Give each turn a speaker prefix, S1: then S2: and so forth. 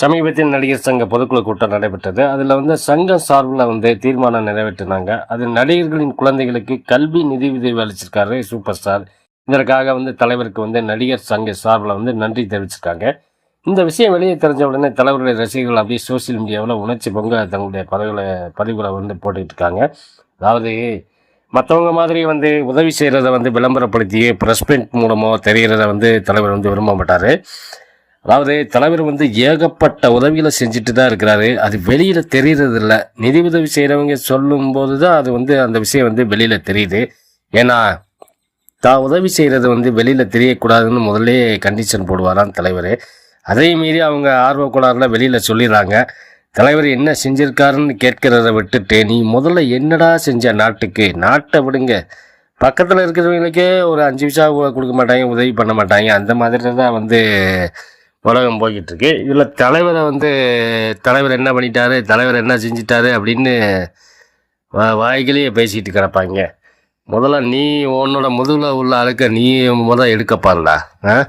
S1: சமீபத்தில் நடிகர் சங்க பொதுக்குழு கூட்டம் நடைபெற்றது. அதில் வந்து சங்கம் சார்பில் வந்து தீர்மானம் நிறைவேற்றினாங்க. அது நடிகர்களின் குழந்தைகளுக்கு கல்வி நிதி உதவி அளிச்சிருக்காரு சூப்பர் ஸ்டார். இதற்காக வந்து தலைவருக்கு வந்து நடிகர் சங்க சார்பில் வந்து நன்றி தெரிவிச்சிருக்காங்க. இந்த விஷயம் வெளியே தெரிஞ்ச உடனே தலைவருடைய ரசிகர்கள் அப்படியே சோசியல் மீடியாவில் உணர்ச்சி பொங்க தங்களுடைய பதவிகளை பதிவுகளை வந்து போட்டுக்கிட்டு இருக்காங்க அதாவது மற்றவங்க மாதிரி வந்து உதவி செய்கிறத வந்து விளம்பரப்படுத்தியே ப்ரெஸ் பிரிண்ட் மூலமோ தெரிகிறத வந்து தலைவர் வந்து விரும்ப மாட்டார். அதாவது தலைவர் வந்து ஏகப்பட்ட உதவிகளை செஞ்சுட்டு தான் இருக்கிறாரு. அது வெளியில் தெரியறது இல்லை நிதி உதவி செய்கிறவங்க சொல்லும்போது தான் அது வந்து அந்த விஷயம் வந்து வெளியில் தெரியுது. ஏன்னா தான் உதவி செய்கிறது வந்து வெளியில் தெரியக்கூடாதுன்னு முதல்ல கண்டிஷன் போடுவாராம் தலைவர். அதே மீறி அவங்க ஆர்வ கோளாறுல வெளியில் சொல்லிடுறாங்க. தலைவர் என்ன செஞ்சிருக்காருன்னு கேட்கிறத விட்டுட்டு நீ முதல்ல என்னடா செஞ்ச நாட்டுக்கு? நாட்டை விடுங்க. பக்கத்தில் இருக்கிறவங்களுக்கே ஒரு அஞ்சு பைசா கொடுக்க மாட்டாங்க உதவி பண்ண மாட்டாங்க. அந்த மாதிரி தான் வந்து உலகம் போய்கிட்டு இருக்கு இதில் தலைவரை வந்து தலைவர் என்ன பண்ணிட்டாரு தலைவர் என்ன செஞ்சிட்டாரு அப்படின்னு வா வாய்களையே பேசிகிட்டு கிடப்பாங்க. முதல்ல நீ உன்னோட முதுகில் உள்ள அழுக்க நீ முதல் எடுக்கப்பாருடா ஆ?